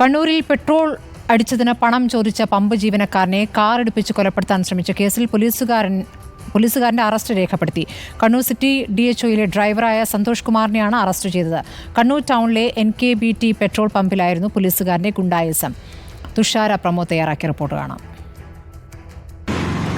കണ്ണൂരിൽ പെട്രോൾ അടിച്ചതിന് പണം ചോദിച്ച പമ്പ് ജീവനക്കാരനെ കാർ ഇടിപ്പിച്ച് കൊലപ്പെടുത്താൻ ശ്രമിച്ച കേസിൽ പോലീസുകാരൻ പോലീസുകാരന്റെ അറസ്റ്റ് രേഖപ്പെടുത്തി. കണ്ണൂർ സിറ്റി ഡി എച്ച് ഒയിലെ ഡ്രൈവറായ സന്തോഷ് കുമാറിനെയാണ് അറസ്റ്റ് ചെയ്തത്. കണ്ണൂർ ടൗണിലെ N K B T petrol പമ്പിലായിരുന്നു പോലീസുകാരന്റെ ഗുണ്ടായുസം. തുഷാര പ്രമോദ് തയ്യാറാക്കിയ റിപ്പോർട്ട് കാണാം.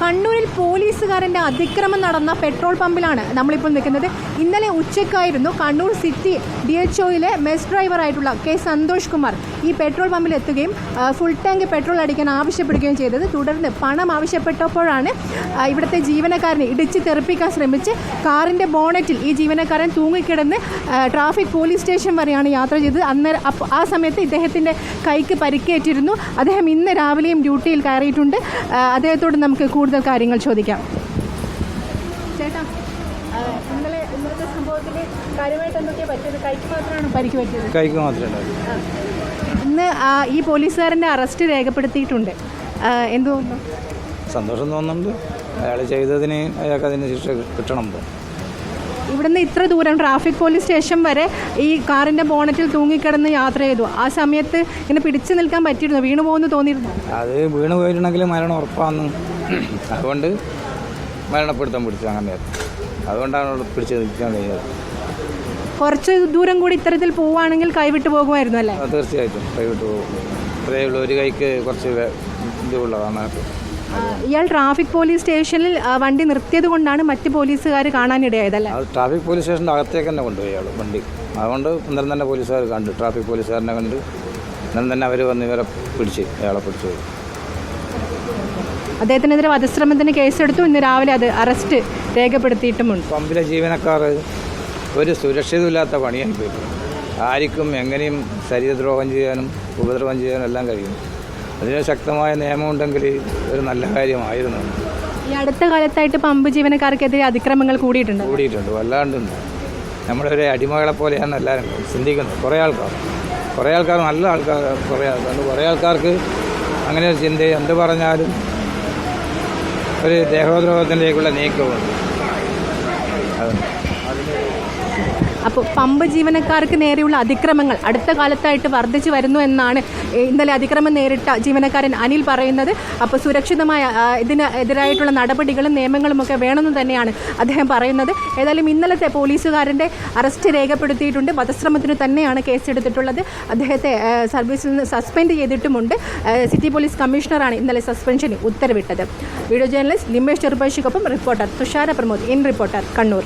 കണ്ണൂരിൽ പോലീസുകാരന്റെ അതിക്രമം നടന്ന പെട്രോൾ പമ്പിലാണ് നമ്മളിപ്പോൾ നിൽക്കുന്നത്. ഇന്നലെ ഉച്ചയ്ക്കായിരുന്നു കണ്ണൂർ സിറ്റി ഡി എച്ച് ഒയിലെ മെസ് ഡ്രൈവറായിട്ടുള്ള കെ സന്തോഷ് കുമാർ ഈ പെട്രോൾ പമ്പിൽ എത്തുകയും ഫുൾ ടാങ്ക് പെട്രോൾ അടിക്കാൻ ആവശ്യപ്പെടുകയും ചെയ്തത്. തുടർന്ന് പണം ആവശ്യപ്പെട്ടപ്പോഴാണ് ഇവിടുത്തെ ജീവനക്കാരനെ ഇടിച്ച് തെറിപ്പിക്കാൻ ശ്രമിച്ച് കാറിന്റെ ബോണറ്റിൽ ഈ ജീവനക്കാരൻ തൂങ്ങിക്കിടന്ന് ട്രാഫിക് പോലീസ് സ്റ്റേഷൻ വരെയാണ് യാത്ര ചെയ്തത്. അന്നേരം ആ സമയത്ത് ഇദ്ദേഹത്തിന്റെ കൈക്ക് പരിക്കേറ്റിരുന്നു. അദ്ദേഹം ഇന്ന് രാവിലെയും ഡ്യൂട്ടിയിൽ കയറിയിട്ടുണ്ട്. അദ്ദേഹത്തോട് നമുക്ക് കൂടുതൽ കാര്യങ്ങൾ ചോദിക്കാം. ചേട്ടാ ഇന്നലെ ഇന്നലത്തെ സംഭവത്തിൽ കാര്യമായിട്ട് എന്തൊക്കെയാണ് പറ്റിയത്? കൈക്ക് മാത്രമാണ് പരിക്ക് പറ്റിയത്? കൈക്ക് മാത്രമേ ഇന്ന് ഈ പോലീസുകാരന്റെ അറസ്റ്റ് രേഖപ്പെടുത്തിയിട്ടുണ്ട്. ആ, സന്തോഷം തോന്നുന്നുണ്ട്. അയാൾ ചെയ്തതിന് അയാൾക്ക് അതിന് ശിക്ഷ കിട്ടണം ഇവിടുന്ന് ഇത്ര ദൂരം ട്രാഫിക് പോലീസ് സ്റ്റേഷൻ വരെ ഈ കാറിന്റെ ബോണറ്റിൽ തൂങ്ങിക്കിടന്ന് യാത്ര ചെയ്തു. ആ സമയത്ത് ഇങ്ങനെ പിടിച്ചു നിൽക്കാൻ പറ്റിയിരുന്നു? വീണു പോകുന്നു തോന്നിയിരുന്നു? അത് വീണ് പോയിട്ടുണ്ടെങ്കിൽ മരണം ഉറപ്പാന്ന്. അതുകൊണ്ട് മരണപ്പെടുത്താൻ പിടിച്ചു അങ്ങനെ. അതുകൊണ്ടാണ് അവിടെ പിടിച്ച് നിൽക്കാൻ കഴിയുന്നത് കുറച്ച് ദൂരം കൂടി ഇത്തരത്തിൽ പോവുകയാണെങ്കിൽ കൈവിട്ട് പോകുമായിരുന്നു അല്ലേ? തീർച്ചയായിട്ടും കൈവിട്ട് പോകും. അത്രേ ഉള്ളൂ. ഒരു കൈക്ക് കുറച്ച് ഇതുള്ളതാണ് ഇയാൾ ട്രാഫിക് പോലീസ് സ്റ്റേഷനിൽ വണ്ടി നിർത്തിയത് കൊണ്ടാണ് മറ്റ് പോലീസുകാർ കാണാനിടയായതല്ലേ അത് ട്രാഫിക് പോലീസ് സ്റ്റേഷന്റെ അകത്തേക്ക് തന്നെ കൊണ്ടുപോയി അയാൾ വണ്ടി. അതുകൊണ്ട് ഇന്നലെ തന്നെ പോലീസുകാർ കണ്ടു. ട്രാഫിക് പോലീസുകാരനെ കണ്ട് ഇന്നലെ തന്നെ അവർ വന്ന് ഇവരെ പിടിച്ച് അയാളെ പിടിച്ചു അദ്ദേഹത്തിനെതിരെ വധശ്രമത്തിന് കേസെടുത്തു ഇന്ന് രാവിലെ അത് അറസ്റ്റ് രേഖപ്പെടുത്തിയിട്ടുമുണ്ട്. പമ്പിലെ ജീവനക്കാർ ഒരു സുരക്ഷിതമില്ലാത്ത പണിയായി പോയി. ആർക്കും എങ്ങനെയും ശരീരദ്രോഹം ചെയ്യാനും ഉപദ്രവം ചെയ്യാനും എല്ലാം കഴിയും. അതിന് ശക്തമായ നിയമമുണ്ടെങ്കിൽ ഒരു നല്ല കാര്യമായിരുന്നു. ഈ അടുത്ത കാലത്തായിട്ട് പമ്പ് ജീവനക്കാർക്കെതിരെ അതിക്രമങ്ങൾ കൂടിയിട്ടുണ്ട്. കൂടിയിട്ടുണ്ട്. വല്ലാണ്ടുണ്ട്. നമ്മുടെ ഒരു അടിമകളെ പോലെയാണ് എല്ലാവരും ചിന്തിക്കുന്നത്. കുറേ ആൾക്കാർ. കുറേ ആൾക്കാർ നല്ല ആൾക്കാർ. കുറേ ആൾക്കാർ. കുറേ ആൾക്കാർക്ക് അങ്ങനെ ഒരു ചിന്ത എന്ത് പറഞ്ഞാലും ഒരു ദേഹോദ്രോഹത്തിലേക്കുള്ള നീക്കമുണ്ട് അതുണ്ട് അപ്പോൾ പമ്പ് ജീവനക്കാർക്ക് നേരെയുള്ള അതിക്രമങ്ങൾ അടുത്ത കാലത്തായിട്ട് വർദ്ധിച്ചു വരുന്നു എന്നാണ് ഇന്നലെ അതിക്രമം നേരിട്ട ജീവനക്കാരൻ അനിൽ പറയുന്നത്. അപ്പോൾ സുരക്ഷിതമായ ഇതിന് എതിരായിട്ടുള്ള നടപടികളും നിയമങ്ങളും ഒക്കെ വേണമെന്ന് തന്നെയാണ് അദ്ദേഹം പറയുന്നത്. ഏതായാലും ഇന്നലത്തെ പോലീസുകാരന്റെ അറസ്റ്റ് രേഖപ്പെടുത്തിയിട്ടുണ്ട്. വധശ്രമത്തിന് തന്നെയാണ് കേസെടുത്തിട്ടുള്ളത്. അദ്ദേഹത്തെ സർവീസിൽ നിന്ന് സസ്പെൻഡ് ചെയ്തിട്ടുമുണ്ട്. സിറ്റി പോലീസ് കമ്മീഷണറാണ് ഇന്നലെ സസ്പെൻഷന് ഉത്തരവിട്ടത്. Video journalist Limbesh ചെറുപ്പശിക്കൊപ്പം reporter Thushara Pramod. In reporter Kannur.